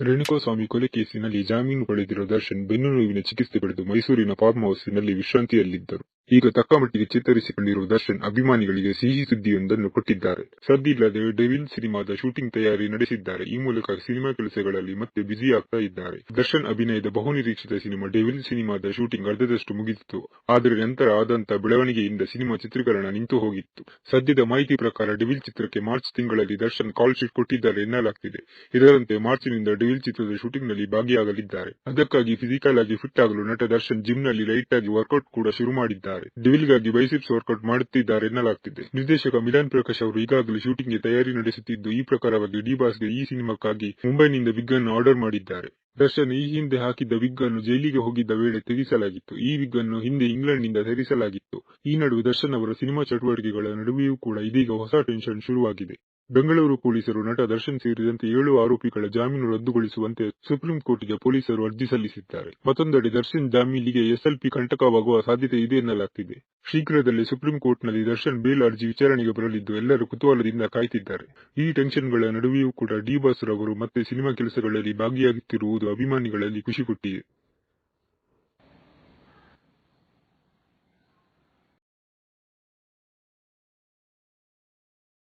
ರೇಣುಕಾಸ್ವಾಮಿ ಕೊಲೆ ಕೇಸಿನಲ್ಲಿ ಜಾಮೀನು ಪಡೆದಿರುವ ದರ್ಶನ್ ಬೆನ್ನು ನೋವಿನ ಚಿಕಿತ್ಸೆ ಪಡೆದು ಮೈಸೂರಿನ ಫಾರ್ಮ್ ಹೌಸ್ನಲ್ಲಿ ವಿಶ್ರಾಂತಿಯಲ್ಲಿದ್ದರು. ಈಗ ತಕ್ಕ ಮಟ್ಟಿಗೆ ಚೇತರಿಸಿಕೊಂಡಿರುವ ದರ್ಶನ್ ಅಭಿಮಾನಿಗಳಿಗೆ ಸಿಹಿ ಸುದ್ದಿಯೊಂದನ್ನು ಕೊಟ್ಟಿದ್ದಾರೆ. ಸದ್ದಿಲ್ಲದೆ ಡೆವಿಲ್ ಸಿನಿಮಾದ ಶೂಟಿಂಗ್ ತಯಾರಿ ನಡೆಸಿದ್ದಾರೆ. ಈ ಮೂಲಕ ಸಿನಿಮಾ ಕೆಲಸಗಳಲ್ಲಿ ಮತ್ತೆ ಬ್ಯುಸಿ ಆಗ್ತಾ ಇದ್ದಾರೆ. ದರ್ಶನ್ ಅಭಿನಯದ ಬಹುನಿರೀಕ್ಷಿತ ಸಿನಿಮಾ ಡೆವಿಲ್ ಸಿನಿಮಾದ ಶೂಟಿಂಗ್ ಅರ್ಧದಷ್ಟು ಮುಗಿದಿತ್ತು. ಆದರೆ ನಂತರ ಆದಂತ ಬೆಳವಣಿಗೆಯಿಂದ ಸಿನಿಮಾ ಚಿತ್ರೀಕರಣ ನಿಂತು ಹೋಗಿತ್ತು. ಸದ್ಯದ ಮಾಹಿತಿ ಪ್ರಕಾರ ಡೆವಿಲ್ ಚಿತ್ರಕ್ಕೆ ಮಾರ್ಚ್ ತಿಂಗಳಲ್ಲಿ ದರ್ಶನ್ ಕಾಲ್ ಶೀಟ್ ಕೊಟ್ಟಿದ್ದಾರೆ ಎನ್ನಲಾಗ್ತಿದೆ. ಇದರಂತೆ ಮಾರ್ಚ್ನಿಂದ ಡೆವಿಲ್ ಚಿತ್ರದ ಶೂಟಿಂಗ್ನಲ್ಲಿ ಭಾಗಿಯಾಗಲಿದ್ದಾರೆ. ಅದಕ್ಕಾಗಿ ಫಿಸಿಕಲ್ ಆಗಿ ಫಿಟ್ ಆಗಲು ನಟ ದರ್ಶನ್ ಜಿಮ್ನಲ್ಲಿ ಲೈಟ್ ಆಗಿ ವರ್ಕೌಟ್ ಕೂಡ ಶುರು ಮಾಡಿದ್ದಾರೆ. ಡೆವಿಲ್ಗಾಗಿ ಬೈಸಿಪ್ಸ್ ವರ್ಕೌಟ್ ಮಾಡುತ್ತಿದ್ದಾರೆ ಎನ್ನಲಾಗ್ತಿದೆ. ನಿರ್ದೇಶಕ ಮಿಲನ್ ಪ್ರಕಾಶ್ ಅವರು ಈಗಾಗಲೇ ಶೂಟಿಂಗ್ಗೆ ತಯಾರಿ ನಡೆಸುತ್ತಿದ್ದು, ಈ ಪ್ರಕಾರವಾಗಿ ಡಿ ಬಾಸ್ಗೆ ಈ ಸಿನಿಮಾಕ್ಕಾಗಿ ಮುಂಬೈನಿಂದ ವಿಗ್ ಅನ್ನು ಆರ್ಡರ್ ಮಾಡಿದ್ದಾರೆ. ದರ್ಶನ್ ಈ ಹಿಂದೆ ಹಾಕಿದ್ದ ವಿಗ್ ಅನ್ನು ಜೈಲಿಗೆ ಹೋಗಿದ್ದ ವೇಳೆ ತೆಗೆಸಲಾಗಿತ್ತು. ಈ ವಿಗ್ ಅನ್ನು ಹಿಂದೆ ಇಂಗ್ಲೆಂಡ್ನಿಂದ ತರಿಸಲಾಗಿತ್ತು. ಈ ನಡುವೆ ದರ್ಶನ್ ಅವರ ಸಿನಿಮಾ ಚಟುವಟಿಕೆಗಳ ನಡುವೆಯೂ ಕೂಡ ಇದೀಗ ಹೊಸ ಟೆನ್ಷನ್ ಶುರುವಾಗಿದೆ. ಬೆಂಗಳೂರು ಪೊಲೀಸರು ನಟ ದರ್ಶನ್ ಸೇರಿದಂತೆ ಏಳು ಆರೋಪಿಗಳ ಜಾಮೀನು ರದ್ದುಗೊಳಿಸುವಂತೆ ಸುಪ್ರೀಂ ಕೋರ್ಟ್ಗೆ ಪೊಲೀಸರು ಅರ್ಜಿ ಸಲ್ಲಿಸಿದ್ದಾರೆ. ಮತ್ತೊಂದೆಡೆ ದರ್ಶನ್ ಜಾಮೀನಿಗೆ ಎಸ್ಎಲ್ಪಿ ಕಂಟಕವಾಗುವ ಸಾಧ್ಯತೆ ಇದೆ ಎನ್ನಲಾಗ್ತಿದೆ. ಶೀಘ್ರದಲ್ಲೇ ಸುಪ್ರೀಂ ಕೋರ್ಟ್ನಲ್ಲಿ ದರ್ಶನ್ ಬೇಲ್ ಅರ್ಜಿ ವಿಚಾರಣೆಗೆ ಬರಲಿದ್ದು, ಎಲ್ಲರೂ ಕುತೂಹಲದಿಂದ ಕಾಯ್ತಿದ್ದಾರೆ. ಈ ಟೆನ್ಷನ್ಗಳ ನಡುವೆಯೂ ಕೂಡ ಡಿ ಬಾಸ್ ರವರು ಮತ್ತೆ ಸಿನಿಮಾ ಕೆಲಸಗಳಲ್ಲಿ ಭಾಗಿಯಾಗುತ್ತಿರುವುದು ಅಭಿಮಾನಿಗಳಲ್ಲಿ ಖುಷಿ ಕೊಟ್ಟಿದೆ.